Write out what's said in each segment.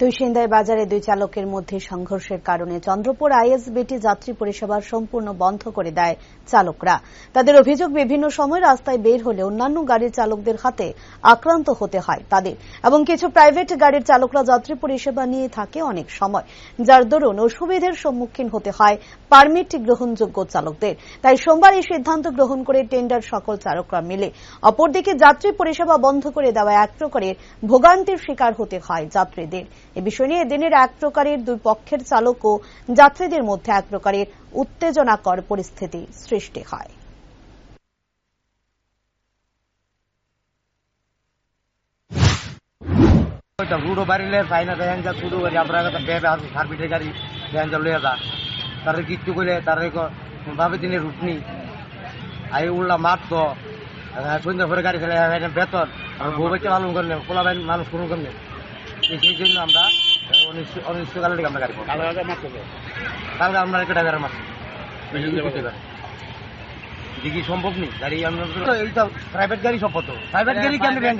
তুইসিন্দায় বাজারে দুই চালকের মধ্যে সংঘর্ষের কারণে চন্দ্রপুর আইএসবিটি যাত্রী পরিষেবা সম্পূর্ণ বন্ধ করে দেয় চালকরা। তাদের অভিযোগ, বিভিন্ন সময় রাস্তায় বের হলে অন্যান্য গাড়ির চালকদের হাতে আক্রান্ত হতে হয় তাদের এবং কিছু প্রাইভেট গাড়ির চালকরা যাত্রী পরিষেবা নিয়ে থাকে অনেক সময়, যার দরুন অসুবিধার সম্মুখীন হতে হয় পারমিট গ্রহণযোগ্য চালকদের। তাই সোমবার এই সিদ্ধান্ত গ্রহণ করে টেন্ডার সকল চালকরা মিলে অপরদিকে যাত্রী পরিষেবা বন্ধ করে দেওয়া এক প্রকারের ভোগান্তির শিকার হতে হয় যাত্রীদের। এ বিষয় নিয়ে দিনের এক প্রকারের দুই পক্ষের চালক ও যাত্রীদের মধ্যে এক প্রকারের উত্তেজনাকর পরিস্থিতি সৃষ্টি হয়। রুডো বাড়িলে দেখেন যা শুরু করি আমরা বেবে গাড়ি দেখেন যা লইয়া যা। তারে কিচ্ছু কইলে তারে ভাবে দিনে রুট নি আই উল্লা মাত তো সন্ধ্যা পরে গাড়ি এখানে বেতন আর বউ পালন করলে পোলা মানুষ কোনো সেই জন্য আমরা আমরা গাড়ি আমরা একটা ড্রাইভারের মাছ দেখি সম্ভব নেই? গাড়ি প্রাইভেট গাড়ি প্রাইভেট গাড়ি কেন ব্যাংক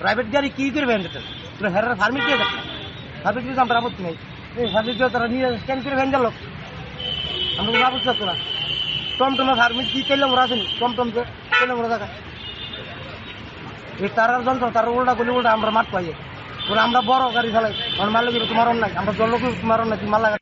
প্রাইভেট গাড়ি কি করে তোরা হেরার ফার্মিট দিয়ে ফার্মিট দিয়ে আমরা আপত্তি নেই। এই ফার্মিট দিয়ে তারা নিয়ে স্ক্যান করে ভ্যান গেল আমরা কোনো আপত্তি থাকতো না। টমটমে ফার্মিট কি চাইলে ওরা আসেনি টমটমকে চাইলে ওরা দেখা তারার যন্ত্র, তার উল্টা গুলি উল্টা আমরা মাঠ পাই আমরা বড় গাড়ি চালাই লাগে তোমার নাই আমরা জল তোমার নাই তুমি লাগা